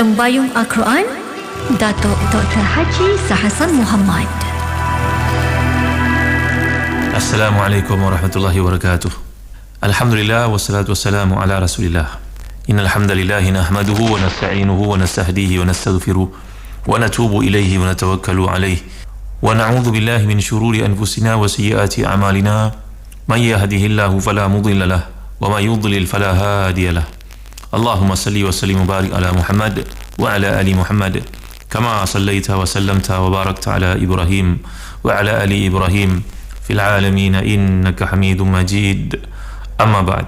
Lembayung Al-Quran Datuk Dr. Haji Sahasan Muhammad Assalamualaikum warahmatullahi wabarakatuh Alhamdulillah wassalatu wassalamu ala rasulillah Innal hamdalillah nahmaduhu wa nasta'inuhu wa nastahdihi wa nastaghfiruh wa natubu ilayhi wa natawakkalu alayhi wa na'udzu billahi min shururi anfusina wa sayyiati a'malina may yahdihillahu fala mudilla lahu wa may yudlil fala hadiya lahu اللهم صل وسلم وبارك على محمد وعلى آل محمد كما صليت وسلمت وباركت على إبراهيم وعلى آل إبراهيم في العالمين إنك حميد مجيد. أما بعد.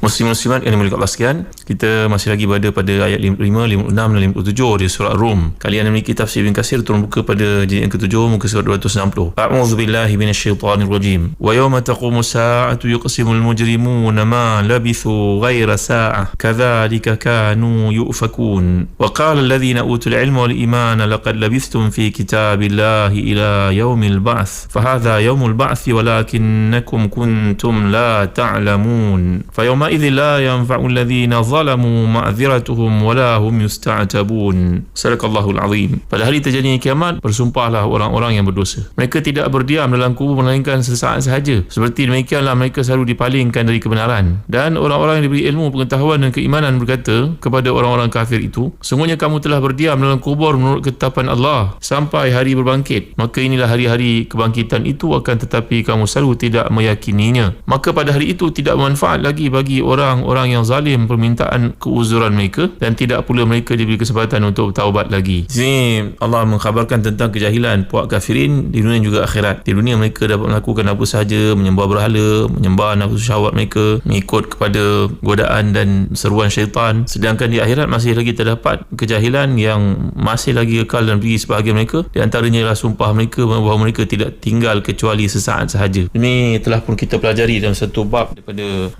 Muslim-Muslimat yang dimiliki Allah sekian Kita masih lagi berada pada ayat 55, 56 dan 57 di surah Rum. Kali yang memiliki tafsir Ibn Kasir Turun buka pada jilid yang ke-7 Muka surat 260 A'udhu billahi minasyaitanir rajim Wa yawma taqumu sa'atu yuqsimul mujrimuna ma labithu ghaira sa'ah. Kathalika kanu yu'fakun. Wa qala alladhina utul ilma wal imana Laqad labithtum fi kitabillahi ila yawmil ba'th. Fahadha yawmul ba'thi walakinnakum kuntum la ta'lamun. Fayawma يومئذ لا ينفع الذين ظلموا معذرتهم ولا هم يستعتبون صدق الله العظيم pada hari terjadinya kiamat bersumpahlah orang-orang yang berdosa mereka tidak berdiam dalam kubur melainkan sesaat sahaja seperti demikianlah mereka selalu dipalingkan dari kebenaran dan orang-orang yang diberi ilmu pengetahuan dan keimanan berkata kepada orang-orang kafir itu sungguhnya kamu telah berdiam dalam kubur menurut ketetapan Allah sampai hari berbangkit maka inilah hari-hari kebangkitan itu akan tetapi kamu selalu tidak meyakininya maka pada hari itu tidak manfaat lagi bagi orang-orang yang zalim permintaan keuzuran mereka dan tidak pula mereka diberi kesempatan untuk taubat lagi. Di sini Allah mengkhabarkan tentang kejahilan puak kafirin di dunia juga akhirat. Di dunia mereka dapat melakukan apa sahaja, menyembah berhala, menyembah nafsu syahwat mereka, mengikut kepada godaan dan seruan syaitan. Sedangkan di akhirat masih lagi terdapat kejahilan yang masih lagi kekal dan pergi sebahagian mereka. Di antaranya ialah sumpah mereka bahawa mereka tidak tinggal kecuali sesaat sahaja. Ini telah pun kita pelajari dalam satu bab daripada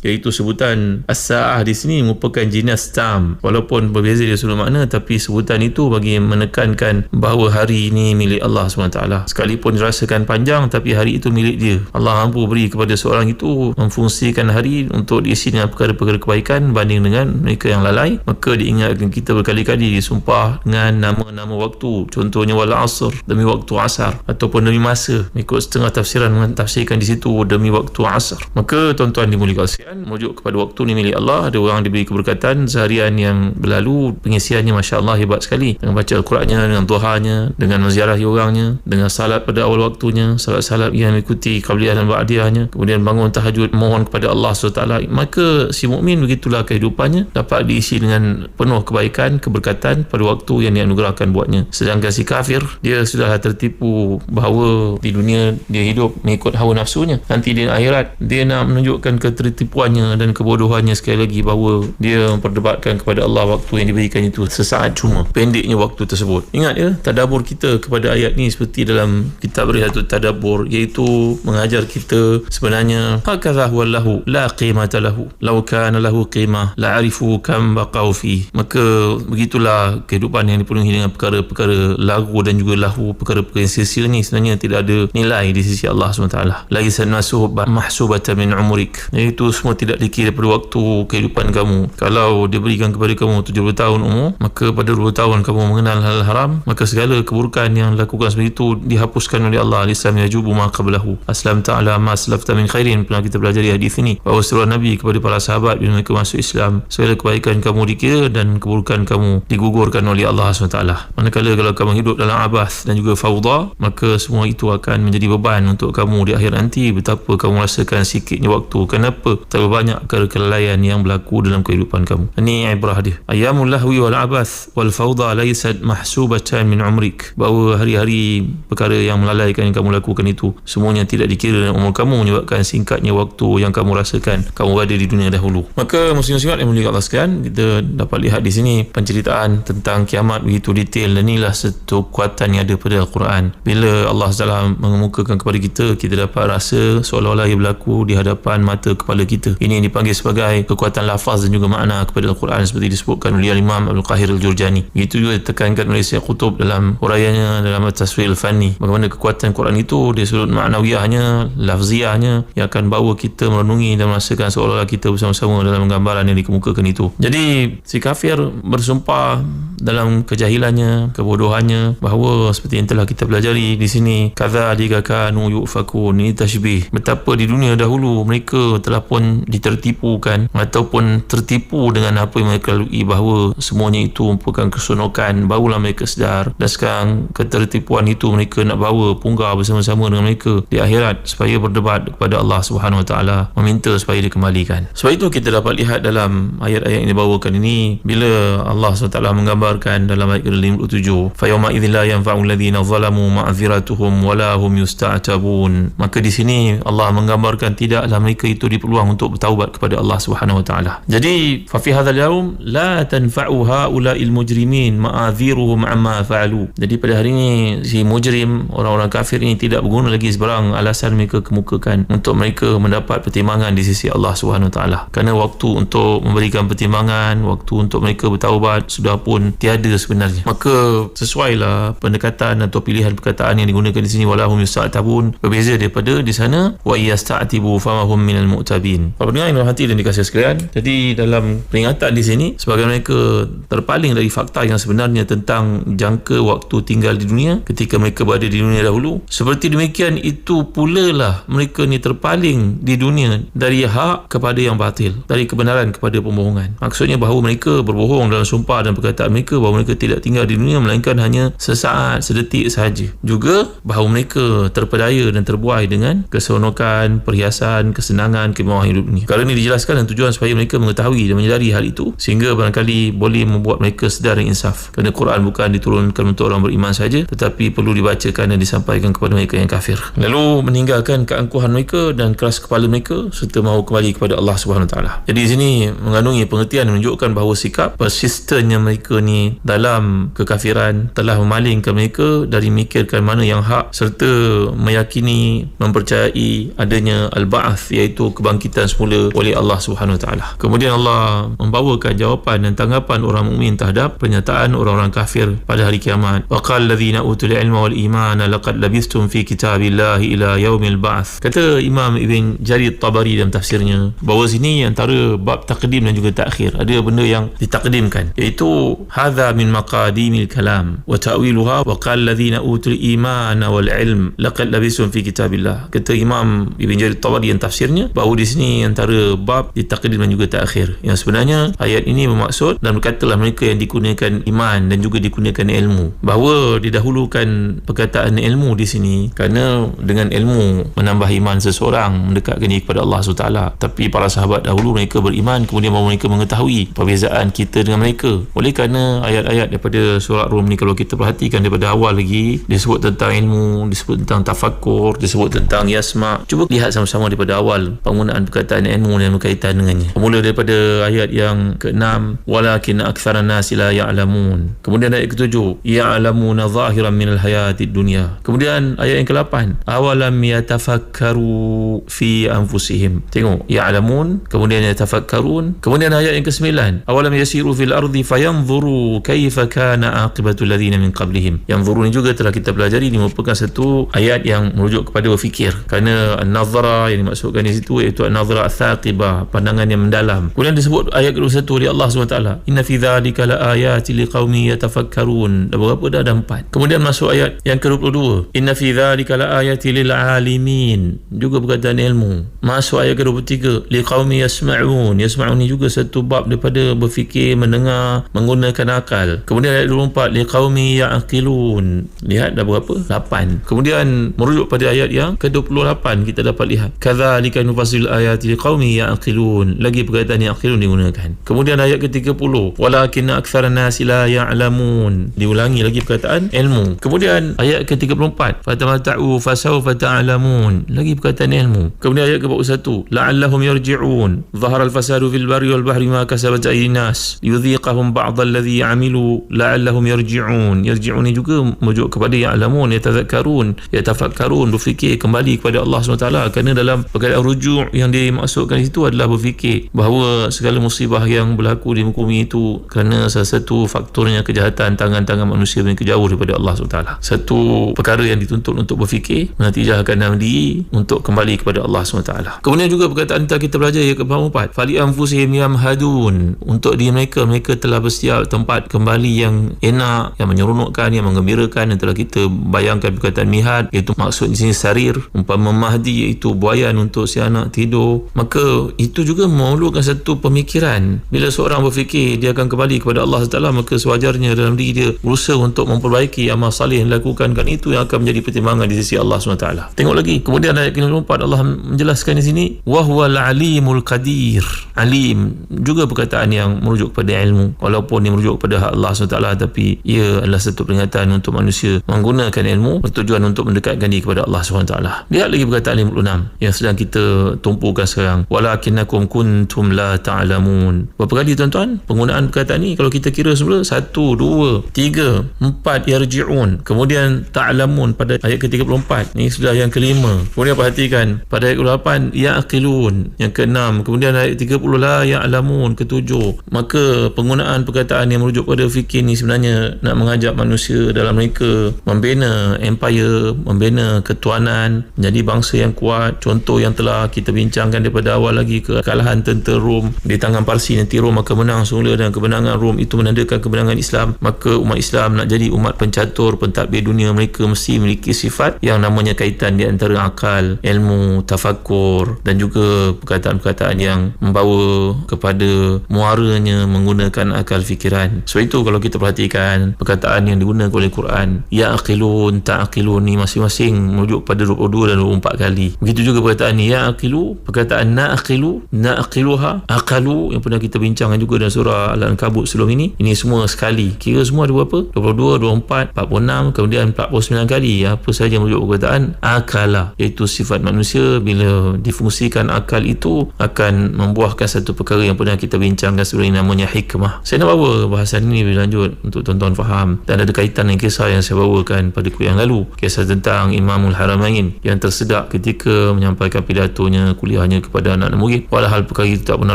Iaitu sebutan as-sa'ah di sini merupakan jinas tam. Walaupun berbeza dari sudut makna tapi sebutan itu bagi menekankan bahawa hari ini milik Allah SWT sekalipun dirasakan panjang tapi hari itu milik dia. Allah mampu beri kepada seorang itu memfungsikan hari untuk diisi dengan perkara-perkara kebaikan banding dengan mereka yang lalai. Maka diingatkan kita berkali-kali disumpah dengan nama-nama waktu. Contohnya wal asr demi waktu asar. Ataupun demi masa. Mengikut setengah tafsiran tafsirkan di situ demi waktu asar maka tuan-tuan dimulikan sekalian merujuk kepada waktu ni milik Allah. Ada orang diberi keberkatan seharian yang berlalu. Pengisiannya Masya Allah hebat sekali. Dengan baca Al-Qurannya dengan tuhanya dengan menziarahi orangnya dengan salat pada awal waktunya salat-salat yang mengikuti kabliyah dan ba'diyahnya kemudian bangun tahajud mohon kepada Allah SWT. Maka si mukmin begitulah kehidupannya. Dapat diisi dengan penuh kebaikan keberkatan pada waktu yang dianugerahkan buatnya. Sedangkan si kafir dia sudah tertipu bahawa di dunia dia hidup mengikut hawa nafsunya. Nanti di akhirat dia nak menunjukkan ketertipuan ketipuannya dan kebodohannya sekali lagi bahawa dia memperdebatkan kepada Allah waktu yang diberikan itu sesaat cuma pendeknya waktu tersebut. Ingat ya tadabur kita kepada ayat ni seperti dalam kitab satu tadabur iaitu mengajar kita sebenarnya hakadha wallahu la qimata lahu law kana lahu qimah la arifu kam baqau fi. Maka begitulah kehidupan yang dipenuhi dengan perkara-perkara lagu dan juga lahu perkara-perkara yang sia-sia ni sebenarnya tidak ada nilai di sisi Allah SWT lagi sanasuh mahsubatan min umrik. Iaitu semua tidak dikira pada waktu kehidupan kamu. Kalau diberikan kepada kamu 70 tahun umur maka pada 20 tahun kamu mengenal hal haram maka segala keburukan yang lakukan seperti itu dihapuskan oleh Allah. al-Islam yajubu ma qablahu. Aslam ta'ala ma aslafta min khairin. Pernah kita pelajari hadis ini. Bahawa seruan Nabi kepada para sahabat bila mereka masuk Islam segala kebaikan kamu dikira dan keburukan kamu digugurkan oleh Allah SWT manakala kalau kamu hidup dalam abath dan juga fawda maka semua itu akan menjadi beban untuk kamu di akhir nanti. Betapa kamu rasakan sikitnya waktu. Kenapa terlalu banyak kelalaian yang berlaku dalam kehidupan kamu. Ini ibrah dia ayamul lahwi wal abath wal fawda laysat mahsubatan min umrik. Bahawa hari-hari perkara yang melalaikan yang kamu lakukan itu semuanya tidak dikira dalam umur kamu menyebabkan singkatnya waktu yang kamu rasakan kamu berada di dunia dahulu. Maka muslim-muslimat yang mulia Allah sekalian kita dapat lihat di sini penceritaan tentang kiamat. Begitu detail dan inilah satu kuatan yang ada pada Al-Quran. Bila Allah SWT mengemukakan kepada kita kita dapat rasa seolah-olah ia berlaku di hadapan mata kepala kita ini yang dipanggil sebagai kekuatan lafaz dan juga makna kepada Al-Quran seperti disebutkan oleh Imam Abdul Qahir Al-Jurjani. Itu juga ditekankan oleh Syekh Qutub dalam huraiannya dalam Taswir Al-Fani bagaimana kekuatan Quran itu dari sudut maknawiyahnya lafziahnya yang akan bawa kita merenungi dan merasakan seolah-olah kita bersama-sama dalam gambaran yang dikemukakan itu. Jadi si kafir bersumpah dalam kejahilannya kebodohannya bahawa seperti yang telah kita pelajari di sini kadzalika kanu yufakun. Ini tashbih. Betapa di dunia dahulu mereka telah pun ditertipukan ataupun tertipu dengan apa yang mereka lalui bahawa semuanya itu merupakan keseronokan barulah mereka sedar dan sekarang ketertipuan itu mereka nak bawa punggah bersama-sama dengan mereka di akhirat supaya berdebat kepada Allah Subhanahu Wa Taala meminta supaya dikembalikan. Sebab itu kita dapat lihat dalam ayat-ayat yang dibawakan ini bila Allah SWT menggambarkan dalam ayat ke-57 fayawma idzin la yanfa'u alladhina zalamu ma'dziratuhum wala hum yusta'tabun. Maka di sini Allah menggambarkan tidaklah mereka itu diperluang untuk bertaubat kepada Allah Subhanahu wa taala. Jadi fa fi hadzal yaum la tanfa'u haula'il mujrimin ma'adhiruhum amma fa'alu. Jadi pada hari ini si mujrim orang-orang kafir ini tidak berguna lagi sebarang alasan mereka kemukakan untuk mereka mendapat pertimbangan di sisi Allah Subhanahu wa taala. Kerana waktu untuk memberikan pertimbangan waktu untuk mereka bertaubat sudah pun tiada sebenarnya. Maka sesuailah pendekatan atau pilihan perkataan yang digunakan di sini. Walahum yusta'tabun. Berbeza daripada di sana wa yasta'tibu famahum minal mu'tabin para pendengar yang hati dan dikasih sekalian. Jadi dalam peringatan di sini sebagai mereka terpaling dari fakta yang sebenarnya tentang jangka waktu tinggal di dunia ketika mereka berada di dunia dahulu. Seperti demikian itu pula lah mereka ni terpaling di dunia dari hak kepada yang batil dari kebenaran kepada pembohongan. Maksudnya bahawa mereka berbohong dalam sumpah dan perkataan mereka bahawa mereka tidak tinggal di dunia melainkan hanya sesaat sedetik sahaja. Juga bahawa mereka terpedaya dan terbuai dengan keseronokan perhiasan kesenangan kemewahan hidup dunia kerana ini dijelaskan dan tujuan supaya mereka mengetahui dan menyedari hal itu sehingga barangkali boleh membuat mereka sedar dan insaf. Kerana Quran bukan diturunkan untuk orang beriman saja tetapi perlu dibacakan dan disampaikan kepada mereka yang kafir. Lalu meninggalkan keangkuhan mereka dan keras kepala mereka serta mahu kembali kepada Allah Subhanahu Wa Taala. Jadi di sini mengandungi pengertian menunjukkan bahawa sikap persistennya mereka ni dalam kekafiran telah memalingkan mereka dari mikirkan mana yang hak serta meyakini mempercayai adanya al-ba'ath iaitu kebangkitan semula oleh Allah Subhanahu Wa Taala. Kemudian Allah membawakan jawapan dan tanggapan orang mukmin terhadap pernyataan orang-orang kafir pada hari kiamat. Wa qala alladziina utul ilma wal imana laqad labistum fi kitabillahi ila yaumil ba'ath. Kata Imam Ibn Jarir Tabari dalam tafsirnya bahawa sini antara bab takdim dan juga takhir ada benda yang ditakdimkan iaitu hadha min maqadimil kalam wa ta'wiluha wa qala alladziina utul imana wal ilm laqad labistum fi kitabillah kata Imam Ibn Jarir Tabari yang tafsirnya bahawa di sini antara bab ditakdim dan juga takhir yang sebenarnya ayat ini bermaksud dan berkatalah mereka yang dikurniakan iman dan juga dikurniakan ilmu. Bahawa didahulukan perkataan ilmu di sini kerana dengan ilmu menambah iman seseorang mendekatkan diri kepada Allah SWT tapi para sahabat dahulu mereka beriman kemudian bahawa mereka mengetahui perbezaan kita dengan mereka. Oleh kerana ayat-ayat daripada surat Rum ni kalau kita perhatikan daripada awal lagi disebut tentang ilmu disebut tentang tafakur disebut tentang yasma. Cuba lihat sama-sama daripada awal penggunaan perkataan ilmu yang berkaitan dengannya. Mula daripada ayat yang ke-6 walakin aktsaran nasi la ya'lamun. Kemudian ayat ke-7 ya'lamuna zahiran minal hayatid dunya. Kemudian ayat yang ke-8 awalam yatafakkaru fi anfusihim. Tengok ya'lamun kemudian yatafakkarun. Kemudian ayat yang ke-9 awalam yasiru fil ardi fayanzuru kaifa kana aqibatu alladhina min qablihim. Yanzuru ni juga telah kita pelajari ini merupakan satu ayat yang merujuk kepada berfikir. Kerana an-nazara yang dimaksudkan di situ iaitu an-nazara athaqibah pandangan yang mendalam. Kemudian disebut ayat ke-21 oleh Allah SWT inna fi dhalika la ayati liqaumi yatafakkarun. Dah berapa? Dah ada empat. Kemudian masuk ayat yang ke-22 inna fi dhalika la ayati lil alimin juga berkaitan ilmu. Masuk ayat ke-23 liqaumi yasma'un. Yasma'un ni juga satu bab daripada berfikir mendengar menggunakan akal. Kemudian ayat 24 liqaumi ya'qilun. Lihat dah berapa? 8 kemudian merujuk pada ayat yang ke-28 kita dapat lihat. Kadzalika nufasil ayati qaumi yaqilun. Lagi perkataan yaqilun digunakan. Kemudian ayat ke-30 walakin aktsara nasi la ya'lamun. Diulangi lagi perkataan ilmu. Kemudian ayat ke-34 fatamata'u fasawfa ta'lamun. Lagi perkataan ilmu. Kemudian ayat ke-41 la'allahum yarji'un. Dhahara al-fasadu fil barri wal bahri ma kasabat aydin nas. Yudhiqahum ba'd alladhi ya'milu. La'allahum yarji'un. Yarji'un juga merujuk kepada ya'lamun yatazakkarun yatafakkarun berfikir kembali kepada Allah SWT kerana dalam perkara rujuk yang di dimaksudkan di situ adalah berfikir bahawa segala musibah yang berlaku di muka bumi itu kerana salah satu faktornya kejahatan tangan-tangan manusia yang jauh daripada Allah SWT satu perkara yang dituntut untuk berfikir menatijahkan dalam diri untuk kembali kepada Allah SWT kemudian juga perkataan kita belajar ya ke empat. Fali anfusihim yamhadun. Untuk diri mereka mereka telah bersiap tempat kembali yang enak yang menyeronokkan yang menggembirakan yang telah kita bayangkan perkataan mihad iaitu maksud di sini sarir umpama mahdi iaitu buayan untuk si anak tidur maka itu juga memerlukan satu pemikiran. Bila seorang berfikir dia akan kembali kepada Allah SWT maka sewajarnya dalam diri dia berusaha untuk memperbaiki amal salih yang dilakukan kan itu yang akan menjadi pertimbangan di sisi Allah SWT tengok lagi kemudian ayat 54 Allah menjelaskan di sini wahwal alimul qadir. Alim juga perkataan yang merujuk kepada ilmu walaupun dia merujuk kepada Allah SWT tapi ia adalah satu peringatan untuk manusia menggunakan ilmu bertujuan untuk mendekatkan diri kepada Allah SWT lihat lagi perkataan 56 yang sedang kita tumpukan sekarang. Walakinnakum kuntum la ta'lamun. Berapa kali tuan-tuan? Penggunaan perkataan ni kalau kita kira semula satu, dua, tiga, empat yarji'un. Kemudian ta'lamun pada ayat ke-34 ni sudah yang kelima. Kemudian perhatikan pada ayat ke-8 ya'qilun. Yang keenam kemudian ayat 30 la ya'lamun. Ketujuh maka penggunaan perkataan yang merujuk pada fikir ni sebenarnya nak mengajak manusia dalam mereka membina empire membina ketuanan menjadi bangsa yang kuat. Contoh yang telah kita bincangkan daripada awal lagi kekalahan tentera Rom di tangan Parsi nanti Rom akan menang semula dan kemenangan Rom itu menandakan kemenangan Islam. Maka umat Islam nak jadi umat pencatur pentadbir dunia mereka mesti memiliki sifat yang namanya kaitan di antara akal ilmu tafakur dan juga perkataan-perkataan yang membawa kepada muaranya menggunakan akal fikiran. Sebab itu kalau kita perhatikan perkataan yang digunakan oleh Quran ya aqilun ta'aqilun ni masing-masing merujuk pada 22 dan 24 kali. Begitu juga perkataan ni ya aqilu perkataan na aqilu na aqiluha aqalu yang pernah kita bincangkan juga dalam surah Al-Ankabut sebelum ini. Ini semua sekali. Kira semua ada berapa? 22 24 46 kemudian 49 kali. Apa sahaja merujuk perkataan akala iaitu sifat manusia. Bila difungsikan akal itu akan membuahkan satu perkara yang pernah kita bincangkan sebelum ini namanya hikmah. Saya nak bawa bahasan ini lebih lanjut untuk tuan-tuan faham. Dan ada kaitan dengan kisah yang saya bawakan pada kuliah yang lalu. Kisah tentang Imamul Haramain yang tersedak ketika menyampaikan pidatonya kuliahnya kepada anak-anak murid. Walhal perkara itu tak pernah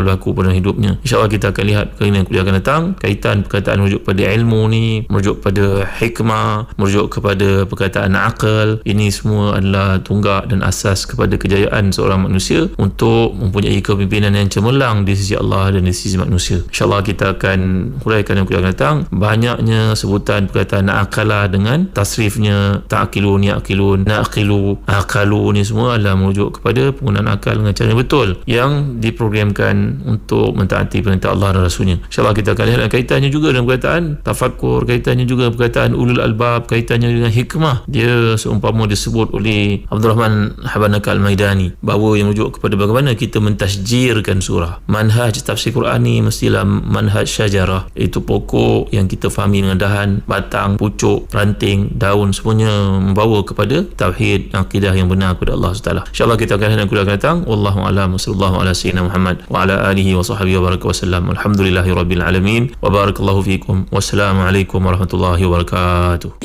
berlaku pada hidupnya. insyaAllah kita akan lihat perkara yang akan datang. Kaitan perkataan merujuk pada ilmu ni merujuk pada hikmah merujuk kepada perkataan akal. Ini semua adalah tunggak dan asas kepada kejayaan seorang manusia untuk mempunyai kepimpinan yang cemerlang di sisi Allah dan di sisi manusia. insyaAllah kita akan huraikan yang akan datang. Banyaknya sebutan perkataan akala dengan tasrifnya ta'akilun ya'akilun na'akilu akalu ni semua adalah merujuk kepada penggunaan akal dengan cara yang betul. Yang diprogramkan untuk mentaati perintah Allah dan Rasulnya. insyaAllah kita akan lihat kaitannya juga dengan perkataan tafakur kaitannya juga perkataan ulul albab kaitannya dengan hikmah. Dia seumpama disebut oleh Abdul Rahman Habanaka Al-Maidani bahawa yang merujuk kepada bagaimana kita mentasjirkan surah. Manhaj tafsir Quran ni mestilah manhaj syajarah. Itu pokok yang kita fahami dengan dahan batang pucuk ranting daun semuanya membawa kepada tauhid akidah yang benar kepada Allah SWT insyaAllah kita akan hendak kuliah datang. Wallahu alam sallallahu ala sayyidina Muhammad wa ala alihi wa sahbihi wa barakatuh wasallam alhamdulillahi rabbil alamin. Wa barakallahu fikum. Wassalamualaikum warahmatullahi wabarakatuh